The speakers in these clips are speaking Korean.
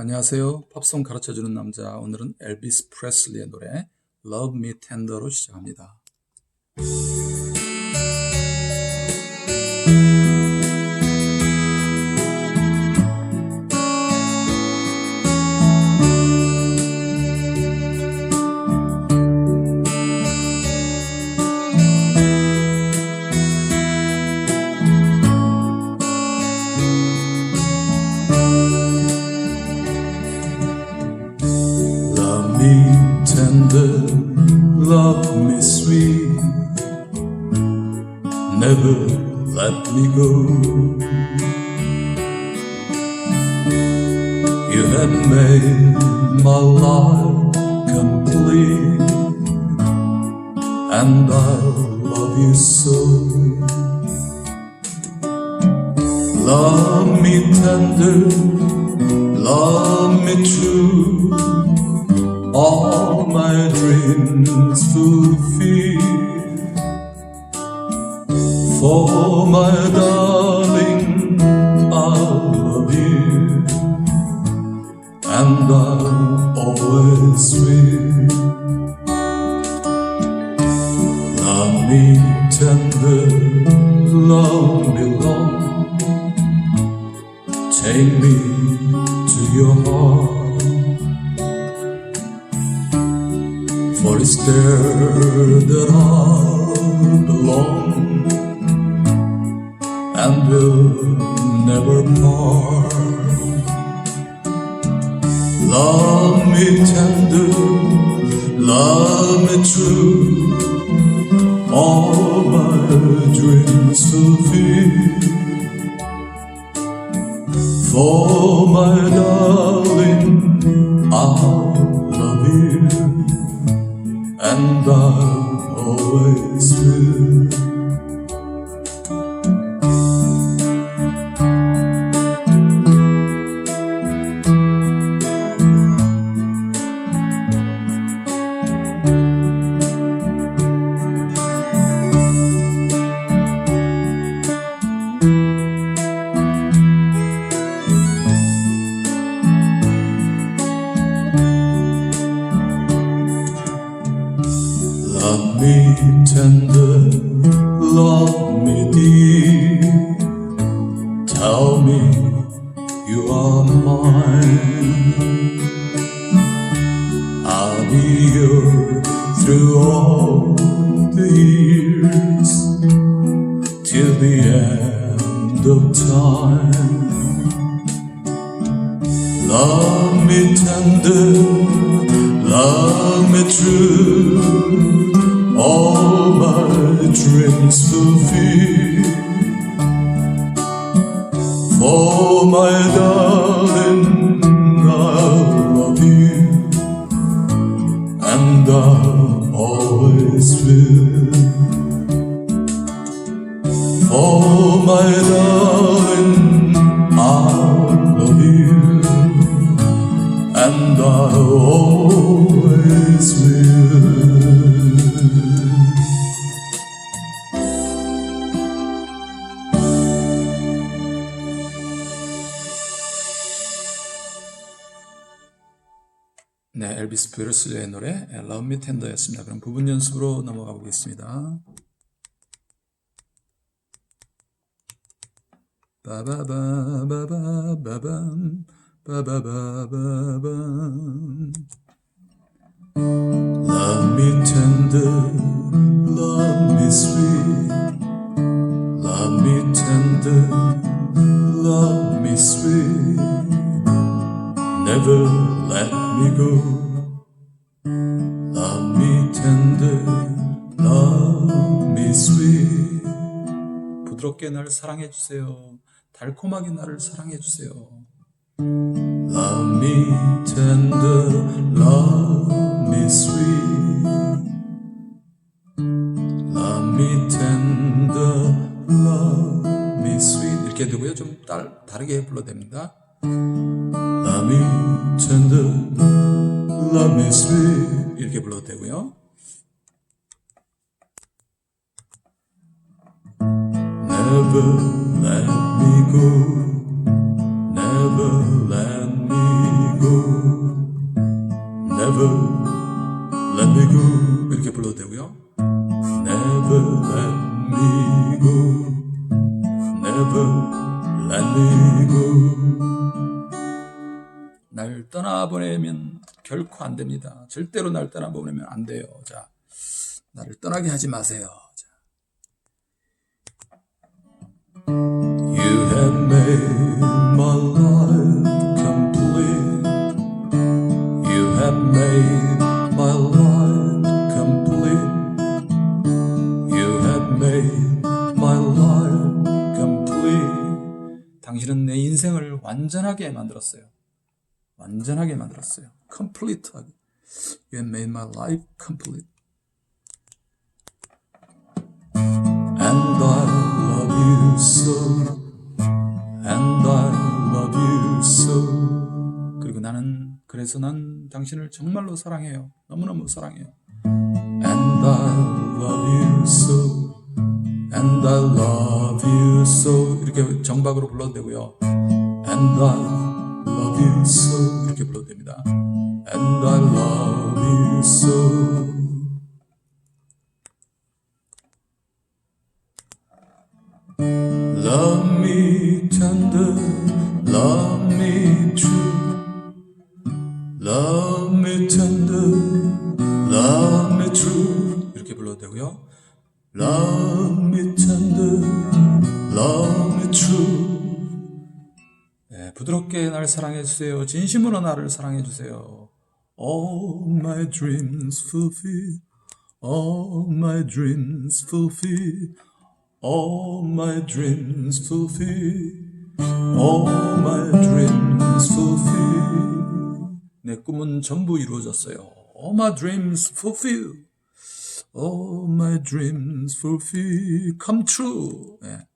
안녕하세요. 팝송 가르쳐주는 남자. 오늘은 엘비스 프레슬리의 노래 Love Me Tender로 시작합니다. Let me go. You have made my life complete, and I love you so. Love me tender, love me true all my dreams fulfill. For my darling, I love you, and I always will. Love me tender, love me long, take me to your heart. For it's there that I belong and will never part. Love me tender, love me true, all my dreams fulfill. For my darling, I love you and I Tell will. For my darling, I love you, and I always will. 네, 엘비스 프레슬리의 노래 Love Me Tender였습니다. 그럼 부분 연습으로 넘어가 보겠습니다. 바바바바바밤 바바바바밤 Love me tender, love me sweet Love me tender, love me sweet Never let me go 부드럽게 날 사랑해 주세요. 달콤하게 나를 사랑해 주세요. Love me tender, love me sweet. Love me tender, love me sweet. 이렇게 되고요. 좀 딸, 다르게 불러도 됩니다. Love me tender, love me sweet. 이렇게 불러도 되고요. Never let me go. Never let me go. Never let me go. 이렇게 불러도 되고요. Never let me go. Never let me go. 날 떠나보내면 결코 안 됩니다. 절대로 날 떠나보내면 안 돼요. 자, 나를 떠나게 하지 마세요. 완전하게 만들었어요. 완전하게 만들었어요. complete하게. You made my life complete. And I love you so. And I love you so. 그리고 나는 그래서 난 당신을 정말로 사랑해요. 너무너무 사랑해요. And I love you so. And I love you so. 이렇게 정박으로 불러도 되고요. And I love you so. 이렇게 불러도 됩니다. And I love you so. Love me tender, love me true. Love me tender, love me true. 이렇게 불러도 되고요. Love me tender, love me true. 네, 부드럽게 날 사랑해 주세요. 진심으로 나를 사랑해 주세요. All my dreams fulfill. All my dreams fulfill. All my dreams fulfill. All my dreams fulfill. 내 꿈은 전부 이루어졌어요. All my dreams fulfill. All my dreams fulfill. Come true. 예.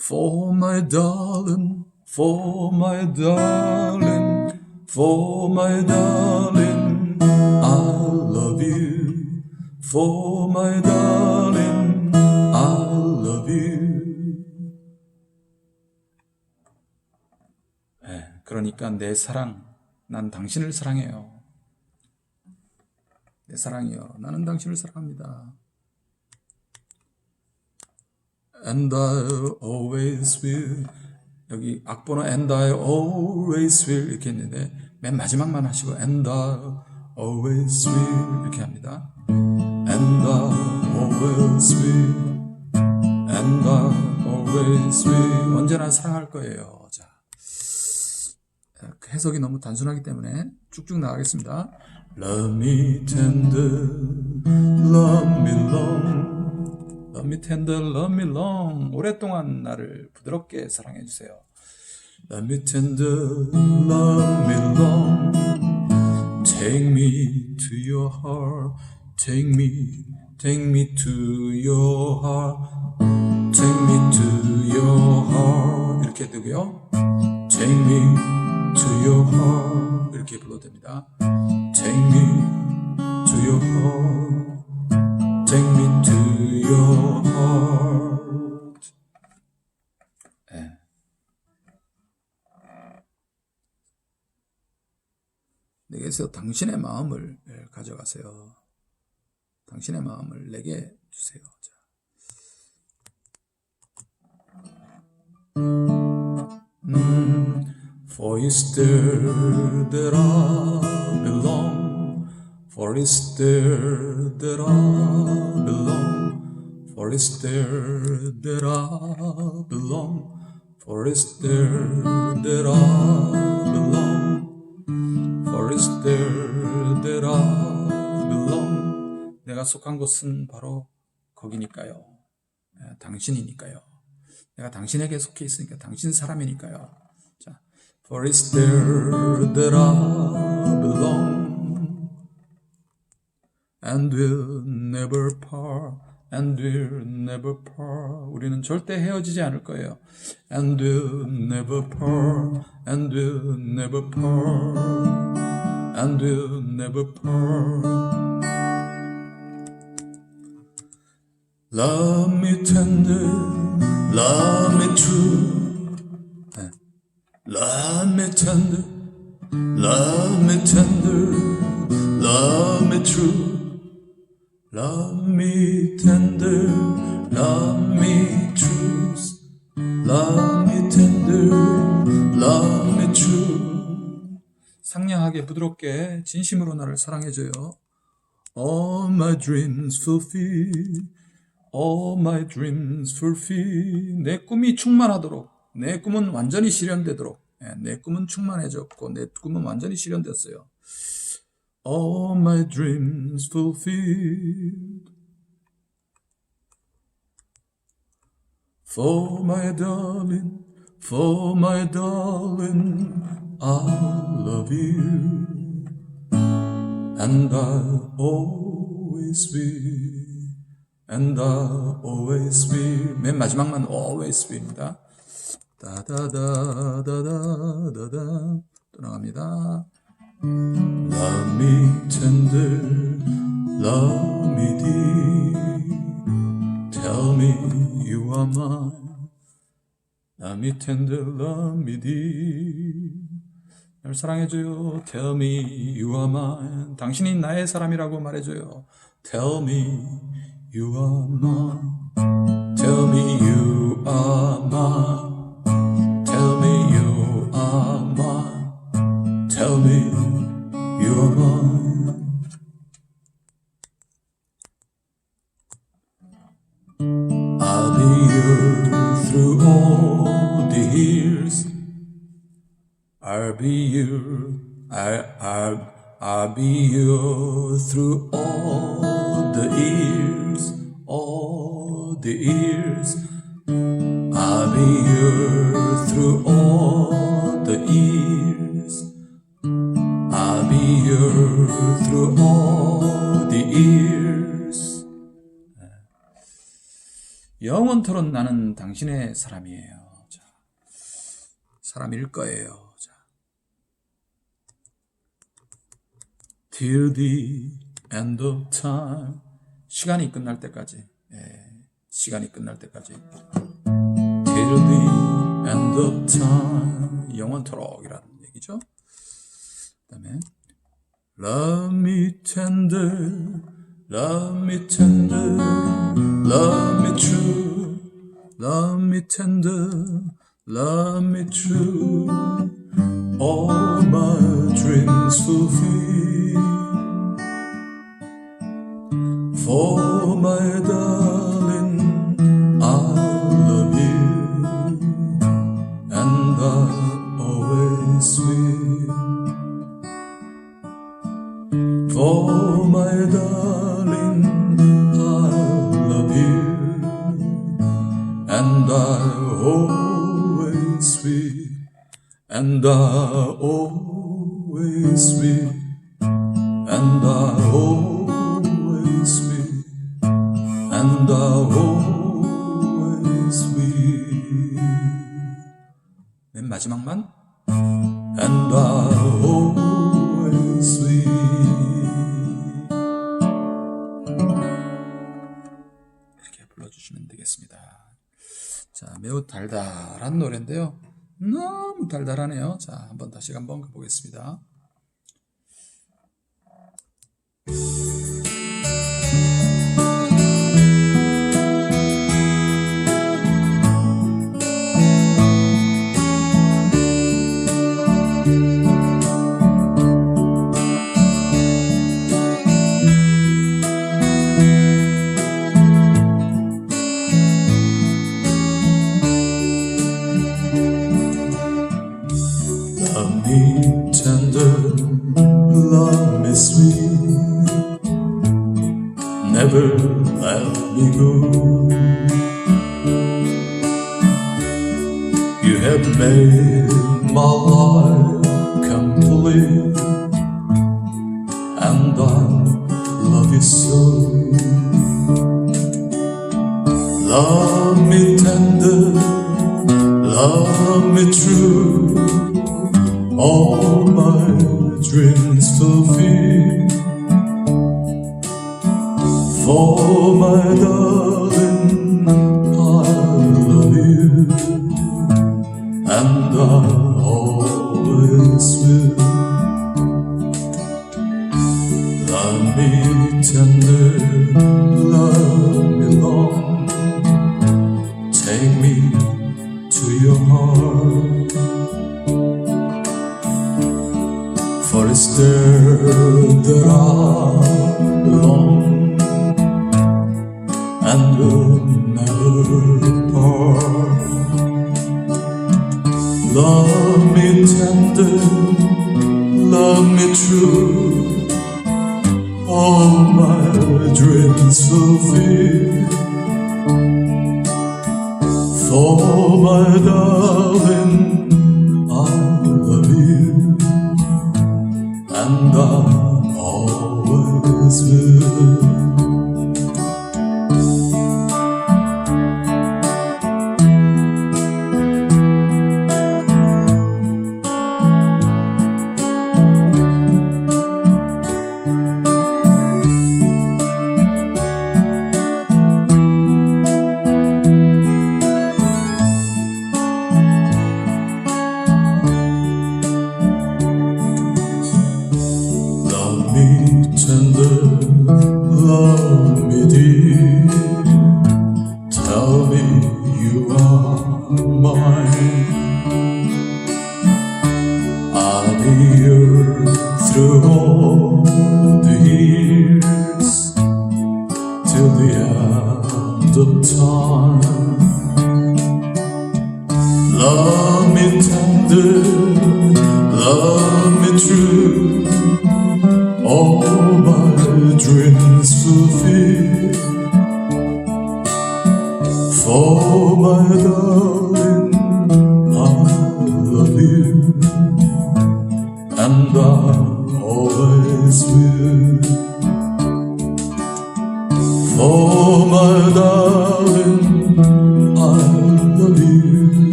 For my darling, for my darling, for my darling, I love you. For my darling, I love you. 예, 그러니까 내 사랑, 난 당신을 사랑해요. 내 사랑이요. 나는 당신을 사랑합니다. And I always will. 여기 악보는 and I always will 이렇게 했는데 맨 마지막만 하시고 and I always will 이렇게 합니다. And I always will. And I always will. 언제나 사랑할 거예요. 자. 그 해석이 너무 단순하기 때문에 쭉쭉 나가겠습니다. Love me tender, love me long. Love me tender, love me long. 오랫동안 나를 부드럽게 사랑해 주세요. Love me tender, love me long. Take me to your heart. Take me, take me to your heart. Take me to your heart. 이렇게 되고요. Take me to your heart. 이렇게 불러도 됩니다. Take me to your heart. Your heart. 예. 내게서 당신의 마음을 예, 가져가세요. 당신의 마음을 내게 주세요. 자. 음, For it's there that I belong. For it's there that I belong. For it's there that I belong. For it's there that I belong. For it's there that I belong. 내가 속한 곳은 바로 거기니까요. 예, 당신이니까요. 내가 당신에게 속해 있으니까 당신 사람이니까요. 자, For it's there that I belong and will never part and will never part 우리는 절대 헤어지지 않을 거예요. and will never part and will never part and will never part Love me tender, love me true. 네. Love me tender, love me tender, love me true. Love me tender, love me true. Love me tender, love me true. 상냥하게 부드럽게 진심으로 나를 사랑해줘요. All my dreams fulfill, all my dreams fulfill. 내 꿈이 충만하도록, 내 꿈은 완전히 실현되도록, 예, 내 꿈은 충만해졌고, 내 꿈은 완전히 실현됐어요. All my dreams fulfilled. For my darling, for my darling, I love you. And I always will. And I always will. 맨 마지막만 always will입니다. 다다다다다다다. 또 나갑니다. Me tender, love me deep. Tell me you are mine. Me tender, love me deep. 날 사랑해줘요. Tell me you are mine. 당신이 나의 사람이라고 말해줘요. Tell me you are mine. I'll be you through all the years, all the years. I'll be you through all the years. I'll be you through all the years. 영원토록 나는 당신의 사람이에요. 자, 사람일 거예요. 자. Till the end of time. 시간이 끝날 때까지. 예, 시간이 끝날 때까지. Till the end of time. 영원토록이라는 얘기죠. 그 다음에 Love me tender, love me tender, love me true, love me tender, love me true. All my dreams fulfill. Always will. 맨 마지막만. And I always will. 이렇게 불러주시면 되겠습니다. 자, 매우 달달한 노래인데요. 너무 달달하네요. 자, 한번 다시 한번 가보겠습니다. All my dreams fulfill. For my darling, I love you, and I always will. Love me tender, love love me true, all my dreams fulfill. Love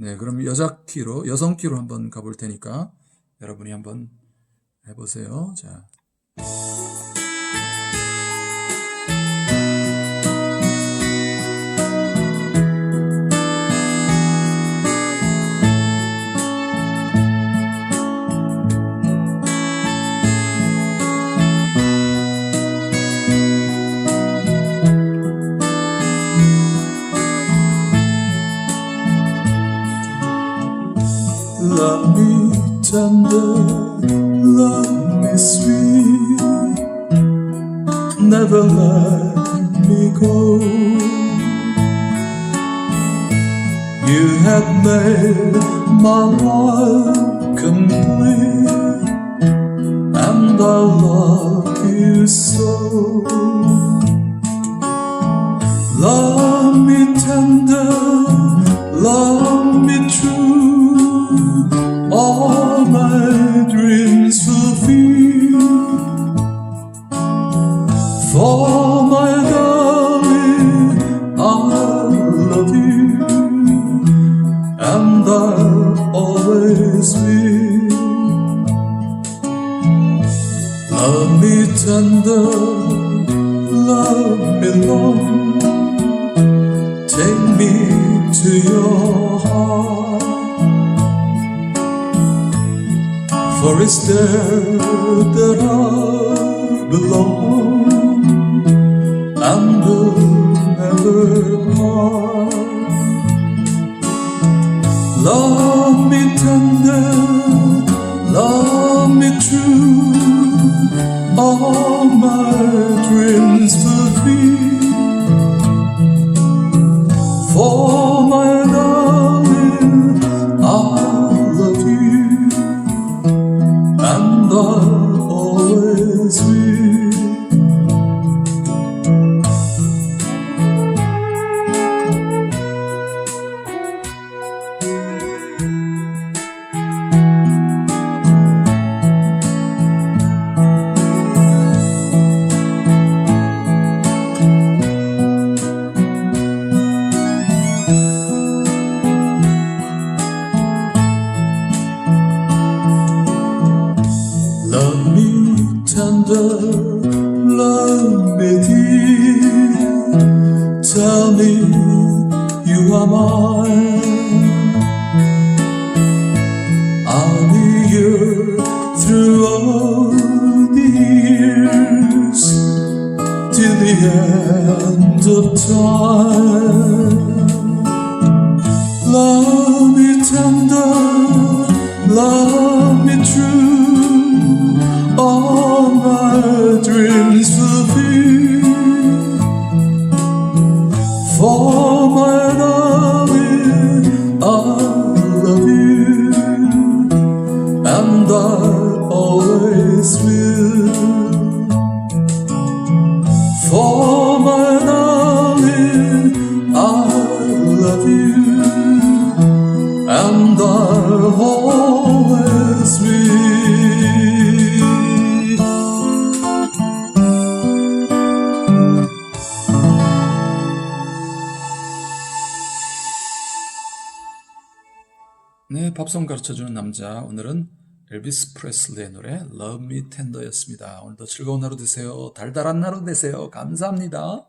네, 그럼 여자 키로, 여성 키로 한번 가볼 테니까 여러분이 한번 해보세요. 자. Love me tender, love me sweet, never let me go. You have made my life complete, and I love you so. Love me tender, love me true, all my dreams fulfill. For my darling, I love you, and I'll always will. Love me tender, love me long. Take me to your heart, for it's there that I belong and will never part. tender love with you. Tell me you are mine. I'll be here through all the years till the end of time. Love me tender, love. And I always will. 가르쳐주는 남자. 오늘은 엘비스 프레슬리의 노래 Love Me Tender였습니다. 오늘도 즐거운 하루 되세요. 달달한 하루 되세요. 감사합니다.